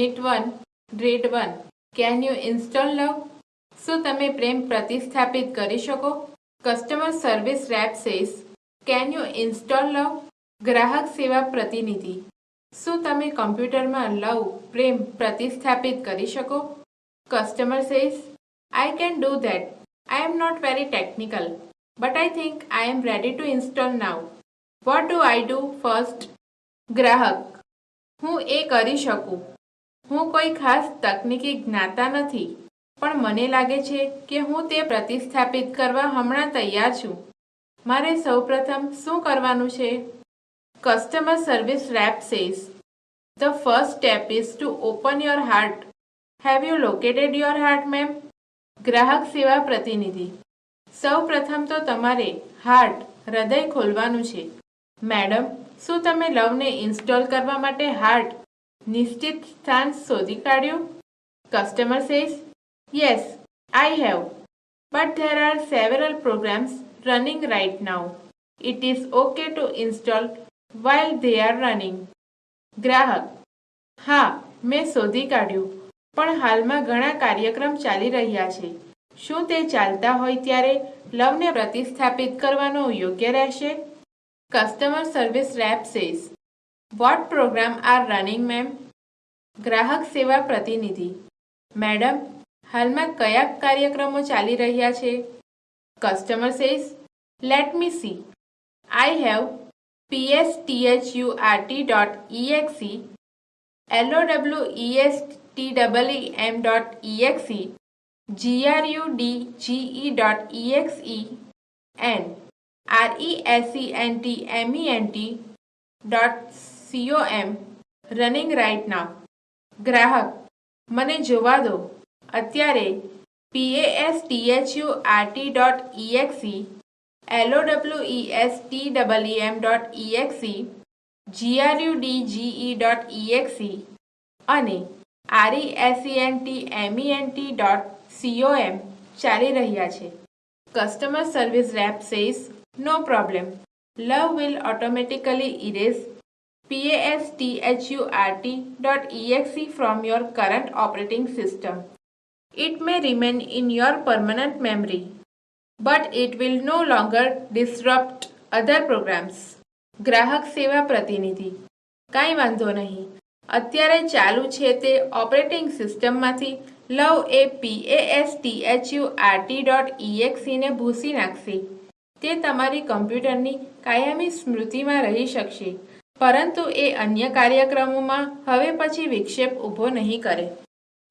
Unit one, grade one. Can you install love શું તમે પ્રેમ પ્રતિસ્થાપિત કરી શકો? Customer service rep says can you install love ગ્રાહક સેવા પ્રતિનિધિ. શું તમે કમ્પ્યુટરમાં લવ, પ્રેમ પ્રતિસ્થાપિત કરી શકો? Customer says I can do that I am not very technical but I think I am ready to install now what do I do first ગ્રાહક. હું એ કરી શકું. હું કોઈ ખાસ તકનીકી જ્ઞાતા નથી, પણ મને લાગે છે કે હું તે પ્રતિસ્થાપિત કરવા હમણાં તૈયાર છું. મારે સૌપ્રથમ શું કરવાનું છે? Customer service rep says the first step is to open your heart have you located your heart ma'am ગ્રાહક સેવા પ્રતિનિધિ સૌ પ્રથમ તો તમારે હાર્ટ હૃદય ખોલવાનું છે. મેડમ, શું તમે લવને ઇન્સ્ટોલ કરવા માટે હાર્ટ નિશ્ચિત સ્થાન શોધી કાઢ્યું. Customer says yes I have but there are several programs running right now it is okay to install while they are running ગ્રાહક, હા, મેં શોધી કાઢ્યું, પણ હાલમાં ઘણા કાર્યક્રમ ચાલી રહ્યા છે. શું તે ચાલતા હોય ત્યારે લવને પ્રતિસ્થાપિત કરવાનું યોગ્ય રહેશે? Customer service rep says what program are running ma'am ગ્રાહક સેવા પ્રતિનિધિ. મેડમ, હાલમાં કયા કાર્યક્રમો ચાલી રહ્યા છે? Customer says let me see I have PSTHURT dot EXE LO W ES T double M dot EXE GRU D GE dot EXE dot RESC N T ME N T dot com running right now ગ્રાહક, મને જોવા દો. અત્યારે PAS THU RT dot EXE LOW M dot EXE GRUDGE dot EXE અને E RESENT MENT dot COM ચાલી રહ્યા છે. Customer service rep says no problem love will automatically erase PASTHURT.exe from your current operating system. It may remain in your permanent memory, but it will no longer disrupt other programs. ગ્રાહક સેવા પ્રતિનિધિ કાંઈ વાંધો નહીં અત્યારે ચાલુ છે તે ઓપરેટિંગ સિસ્ટમમાંથી લવ એ પીએએસટીએચયુ આરટી ડોટ ઇએક્સીને ભૂસી નાખશે તે તમારી કમ્પ્યુટરની કાયમી સ્મૃતિમાં રહી શકશે પરંતુ એ અન્ય કાર્યક્રમોમાં હવે પછી વિક્ષેપ ઊભો નહીં કરે.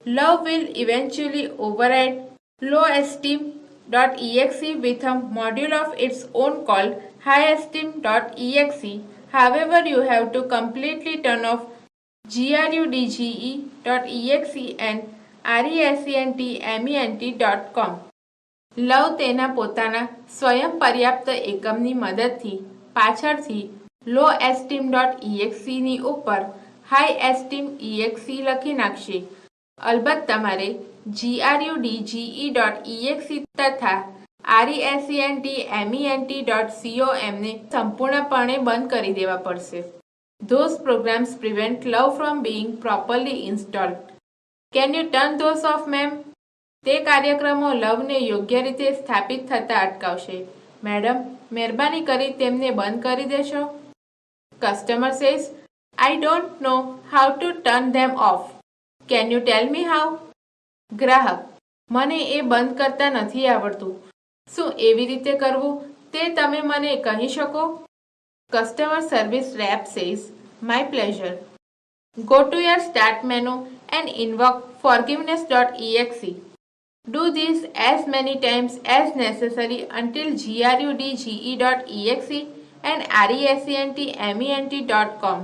Love will eventually override low esteem dot EXE with a module of its own call high esteem dot EXE however you have to completely turn off GRUDGE dot EXE and RESENT MENT dot com love તેના પોતાના સ્વયં પર્યાપ્ત એકમની મદદથી પાછળથી લો esteem dot ઇએક્સીની ઉપર high esteem ઇએક્સી લખી નાખશે. અલબત્ત તમારે જીઆરયુ ડીજીઈ ડોટ ઇએક્સી તથા આરઈએસઈએનટી એમઈએનટી ડોટ સીઓએમને સંપૂર્ણપણે બંધ કરી દેવા પડશે. Those programs prevent love from being properly install can you turn those off ma'am તે કાર્યક્રમો લવને યોગ્ય રીતે સ્થાપિત થતા અટકાવશે. મેડમ, મહેરબાની કરી તેમને બંધ કરી દેશો. Customer says, I don't know how to turn them off can you tell me how ગ્રાહક મને એ બંધ કરતા નથી આવડતું. શું એવી રીતે કરવું? તે તમે મને કહી શકો? Customer service rep says my pleasure go to your start menu and invoke forgiveness.exe Do this as many times as GE dot grudge.exe and resentment.com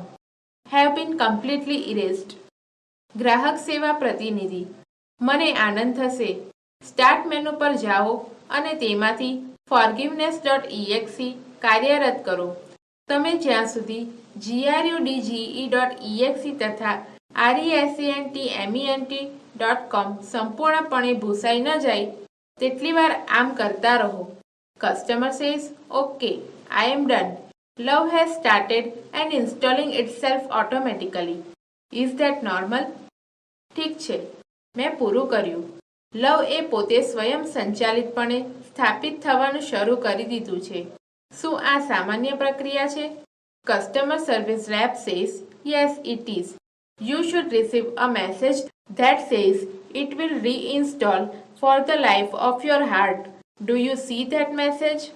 have been completely erased. ગ્રાહક સેવા પ્રતિનિધિ, મને આનંદ થશે. સ્ટાર્ટ મેનુ પર જાઓ અને તેમાંથી ફોરગિવનેસ dot ઇએક્સી કાર્યરત કરો. તમે જ્યાં સુધી જીઆરયુ ડીજીઈ ડોટ ઇએક્સી તથા આરઈએસસીએનટી એમઈએનટી ડોટ કોમ સંપૂર્ણપણે ભૂસાઈ ન જાય, તેટલી વાર આમ કરતા રહો. Customer says, I am done love has started and installing itself automatically is that normal ઠીક છે. મેં પૂરું કર્યું. લવ એ પોતે સ્વયં સંચાલિતપણે સ્થાપિત થવાનું શરૂ કરી દીધું છે. શું આ સામાન્ય પ્રક્રિયા છે? Customer service rep says yes it is you should receive a message that says it will reinstall for the life of your heart do you see that message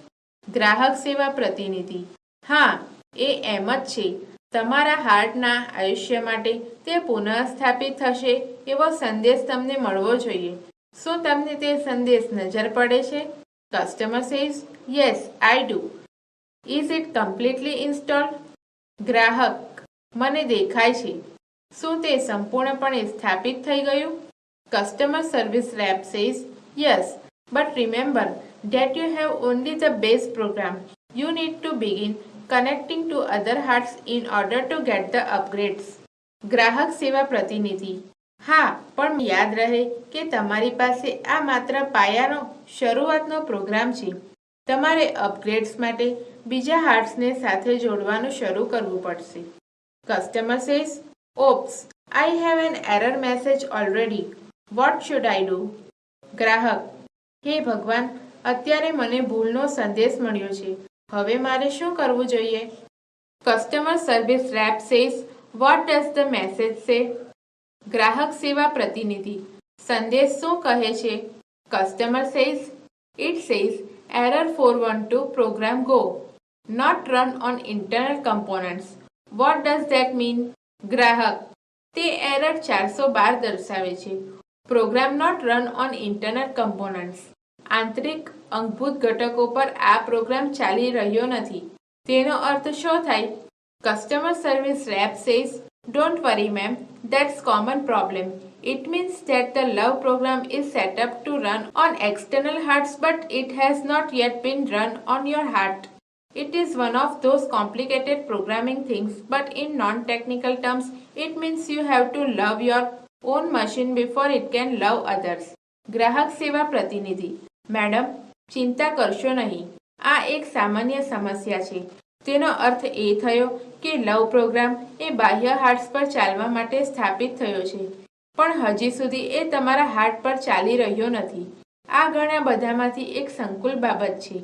ગ્રાહક સેવા પ્રતિનિધિ. હા, એ એમ જ છે. તમારા હાર્ટના આયુષ્ય માટે તે પુનઃસ્થાપિત થશે એવો સંદેશ તમને મળવો જોઈએ. શું તમને તે સંદેશ નજર પડે છે? Customer says yes I do is it completely install ગ્રાહક, મને દેખાય છે. શું તે સંપૂર્ણપણે સ્થાપિત થઈ ગયું? Customer service rep says yes but remember that you have only the base program. You need to begin connecting to other hearts in order to get the upgrades. ગ્રાહક સેવા પ્રતિનિધિ. હા, પણ યાદ રહે કે તમારી પાસે આ માત્ર પાયાનો શરૂઆતનો પ્રોગ્રામ છે. તમારે અપગ્રેડ્સ માટે બીજા હાર્ટ્સને સાથે જોડવાનું શરૂ કરવું પડશે. Customer says oops I have an error message already what should I do ગ્રાહક હે ભગવાન, અત્યારે મને ભૂલનો સંદેશ મળ્યો છે. હવે મારે શું કરવું જોઈએ? Customer service rep says what does the message say ગ્રાહક સેવા પ્રતિનિધિ, સંદેશ શું કહે છે? Customer says it says error four one two program go not run on internal components what does that mean ગ્રાહક, તે એરર ચારસો બાર દર્શાવે છે. Program not run on internal components આંતરિક અંગભૂત ઘટકો પર આ પ્રોગ્રામ ચાલી રહ્યો નથી તેનો અર્થ શું થાય customer service rep says don't worry ma'am that's common problem it means that the love program is set up to run on external hearts but it has not yet been run on your heart. It is one of those complicated programming things, but in non technical terms, it means you have to love your own machine before it can love others. ગ્રાહક સેવા પ્રતિનિધિ. Madam, ચિંતા કરશો નહીં. આ એક સામાન્ય સમસ્યા છે. તેનો અર્થ એ થયો કે લવ પ્રોગ્રામ એ બાહ્ય હાર્ટ્સ પર ચાલવા માટે સ્થાપિત થયો છે. પણ હજી સુધી એ તમારા હાર્ટ પર ચાલી રહ્યો નથી. આ ઘણા બધામાંથી એક સંકુલ બાબત છે.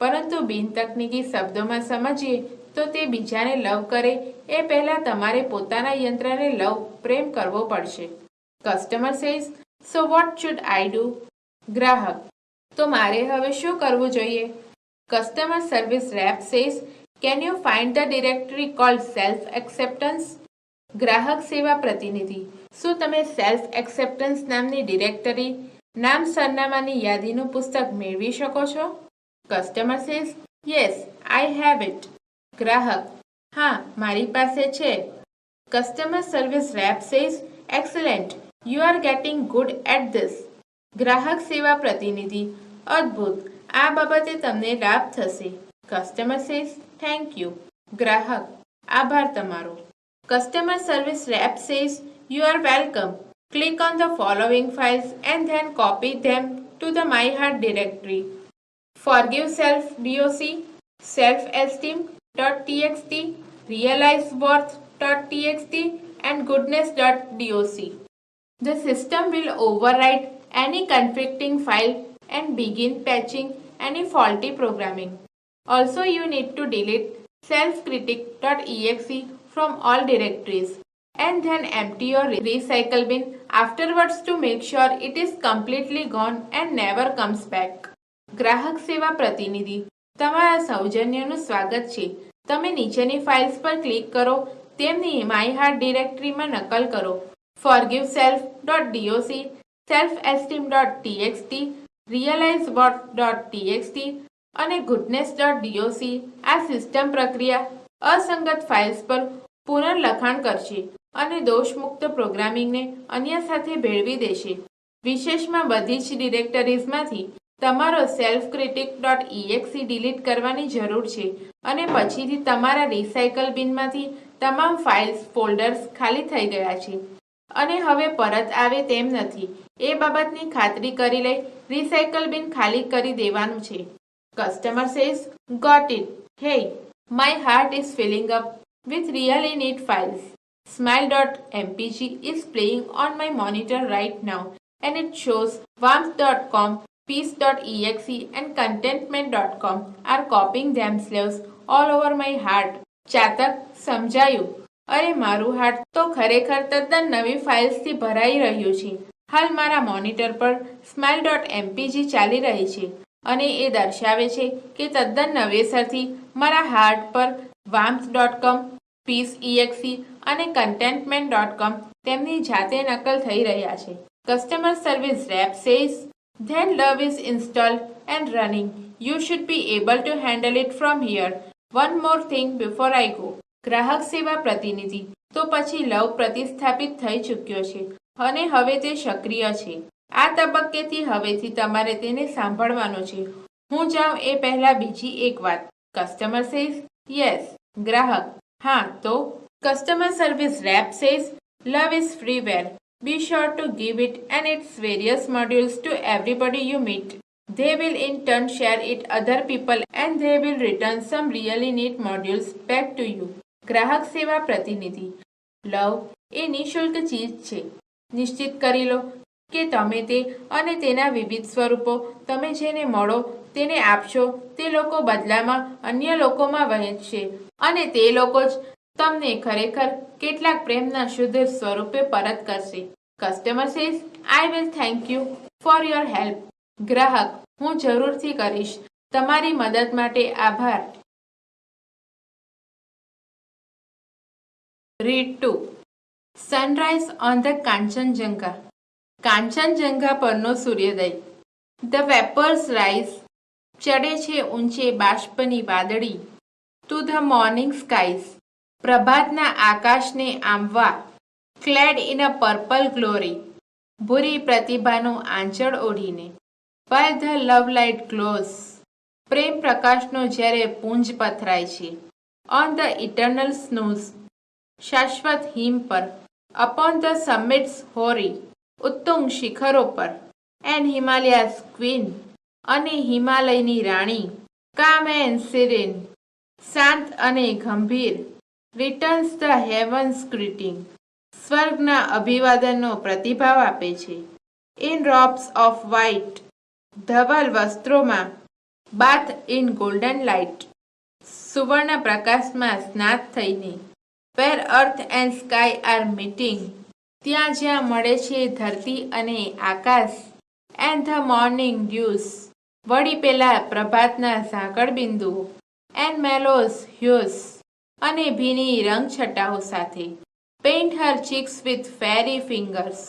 પરંતુ બિનતકનિકી શબ્દોમાં સમજીએ તો તે બીજાને લવ કરે, એ પહેલા તમારે પોતાના યંત્રને લવ, પ્રેમ કરવો પડશે. Customer says so what should I do ગ્રાહક, તો મારે હવે શું કરવું જોઈએ? Customer service rep says can you find the directory called self acceptance ગ્રાહક સેવા પ્રતિનિધિ, શું તમે સેલ્ફ એક્સેપ્ટન્સ નામની ડિરેક્ટરી નામ સરનામાની યાદીનું પુસ્તક મેળવી શકો છો? Customer says yes I have it ગ્રાહક. હા, મારી પાસે છે. Customer service rep says excellent you are getting good at this ગ્રાહક સેવા પ્રતિનિધિ, અદ્ભુત. આ બાબતે તમને લાભ થશે. કસ્ટમર સેઝ થેન્ક યુ ગ્રાહક, આભાર તમારો. Customer service rep says you are welcome click on the following files and then copy them to the my heart directory forgive self doc self esteem txt, realizeworth.txt and goodness.doc. The system will overwrite any conflicting file and begin patching any faulty programming. Also you need to delete selfcritic.exe from all directories and then empty your recycle bin afterwards to make sure it is completely gone and never comes back. Grahak Seva Pratinidhi તમારા સૌજન્યનું સ્વાગત છે. તમે નીચેની files પર click કરો, તેમની my heart ડિરેક્ટરીમાં નકલ કરો. Forgive self dot DOC self esteem dot TXT realize what dot TXT અને ગુડનેસ ડોટ ડીઓસી આ સિસ્ટમ પ્રક્રિયા અસંગત ફાઇલ્સ પર પુનર્લખાણ કરશે અને દોષમુક્ત પ્રોગ્રામિંગને અન્ય સાથે ભેળવી દેશે. વિશેષમાં બધી જ ડિરેક્ટરીઝમાંથી તમારો self critic dot EXE delete કરવાની જરૂર છે અને પછીથી તમારા રિસાયકલ બિનમાંથી તમામ ફાઇલ્સ ફોલ્ડર્સ ખાલી થઈ ગયા છે. અને હવે પરત આવે તેમ નથી. એ બાબતની ખાતરી કરી લઈ રિસાયકલ બિન ખાલી કરી દેવાનું છે. Customer says got it hey my heart is filling up with really neat files smile dot MPG is playing on my monitor right monitor right it and it shows warmth.com, peace.exe and contentment.com are copying themselves all over my heart. ચાતક સમજાયું? અરે, મારું heart તો ખરેખર તદ્દન નવી ફાઇલ્સથી ભરાઈ રહ્યું છે. હાલ મારા મોનિટર પર સ્માઇલ ડોટ એમપીજી ચાલી રહી છે અને એ દર્શાવે છે કે તદ્દન નવેસરથી મારા હાર્ટ પર વામ્સ ડોટ કોમ પીસ ઇએક્સી અને કન્ટેન્ટમેન્ટ ડોટ કોમ તેમની જાતે નકલ થઈ રહ્યા છે. Customer service rep says then love is install and running you should be able to handle it from here one more thing before I go. ગ્રાહક સેવા પ્રતિનિધિ. તો પછી લવ પ્રતિસ્થાપિત થઈ ચૂક્યો છે અને હવે તે સક્રિય છે. આ તબક્કેથી હવેથી તમારે તેને સાંભળવાનો છે. હું જાઉં એ પહેલા બીજી એક વાત. કસ્ટમર સેઝ યસ ગ્રાહક, હા, તો? Customer service rep says love is freeware be sure to give it and its various modules to everybody you meet. They will in turn share it other people and they will return some really neat modules back to you. ગ્રાહક સેવા પ્રતિનિધિ લવ, એ નિઃશુલ્ક ચીજ છે નિશ્ચિત કરી લો કે તમે તે અને તેના વિવિધ સ્વરૂપો તમે જેને મળો તેને આપશો તે લોકો બદલામાં અન્ય લોકોમાં વહેંચશે અને તે લોકો જ તમને ખરેખર કેટલાક પ્રેમના શુદ્ધ સ્વરૂપે પરત કરશે. Customer says I will thank you for your help ગ્રાહક, હું જરૂરથી કરીશ. તમારી મદદ માટે આભાર. Read to sunrise on the Kanchenjunga Kanchenjunga પરનો સૂર્યોદય. ધ વેપર્સ રાઈઝ ચડે છે ઊંચે બાષ્પની વાદળી. ટુ ધ મોર્નિંગ સ્કાઈઝ પ્રભાતના આકાશને આંબવા clad in a purple glory ભૂરી પ્રતિભાનું આંચળ ઓઢીને પર ધ લવ લાઇટ ગ્લોઝ પ્રેમ પ્રકાશનો જ્યારે પુંજ પથરાય છે ઓન ધ ઇટર્નલ સ્નોઝ શાશ્વત હિમ પર અપોન ધ સમિટ્સ હોરી ઉત્તુંગ શિખરો પર એન્ડ હિમાલયાસ ક્વીન અને હિમાલયની રાણી કામ એન્ડ સિરેન શાંત અને ગંભીર રિટર્ન્સ ધ હેવન્સ ગ્રીટિંગ સ્વર્ગના અભિવાદનનો પ્રતિભાવ આપે છે. ઇન રોપ્સ ઓફ વ્હાઇટ ધવલ વસ્ત્રોમાં બાથ ઇન ગોલ્ડન લાઇટ સુવર્ણ પ્રકાશમાં સ્નાત થઈને where earth and sky are meeting ત્યાં જ્યાં મળે છે ધરતી અને આકાશ. એન્ડ ધ મોર્નિંગ ડ્યુસ વળી પેલા પ્રભાતના સાંકળ બિંદુઓ એન્ડ મેલોસ હ્યુસ અને ભીની રંગછટાઓ સાથે. Paint her cheeks with fairy fingers.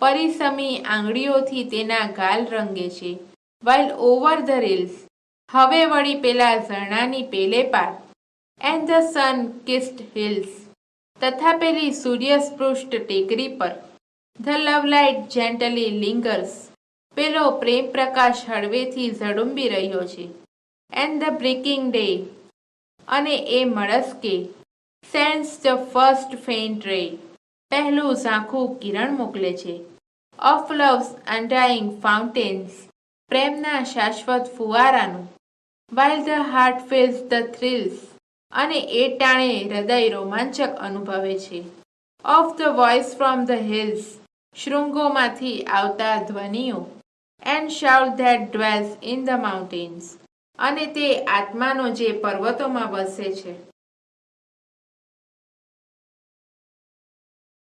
પરિસમી આંગળીઓથી તેના ગાલ રંગે છે. વાઇલ ઓવર ધ રીલ્સ હવે વળી પેલા ઝરણાની પેલે પાર and the sun kissed hills તથા પેલી સૂર્યસ્પૃષ્ટ ટેકરી પર. The love light gently lingers પેલો પ્રેમ પ્રકાશ હળવેથી ઝડુંબી રહ્યો છે. એન્ડ ધ બ્રેકિંગ ડે અને એ મળસ્કે sends the first faint ray પહેલું ઝાંખું કિરણ મોકલે છે. ઓફ લવ્સ અન્ડાઈંગ ફાઉન્ટેન્સ પ્રેમના શાશ્વત ફુવારાનું. While the heart feels the thrills અને એ ટાણે હૃદય રોમાંચક અનુભવે છે. Of the voice from the hills શૃંગોમાંથી આવતા ધ્વનિઓ. And shout that dwells in the mountains અને તે આત્માનો જે પર્વતોમાં વસે છે.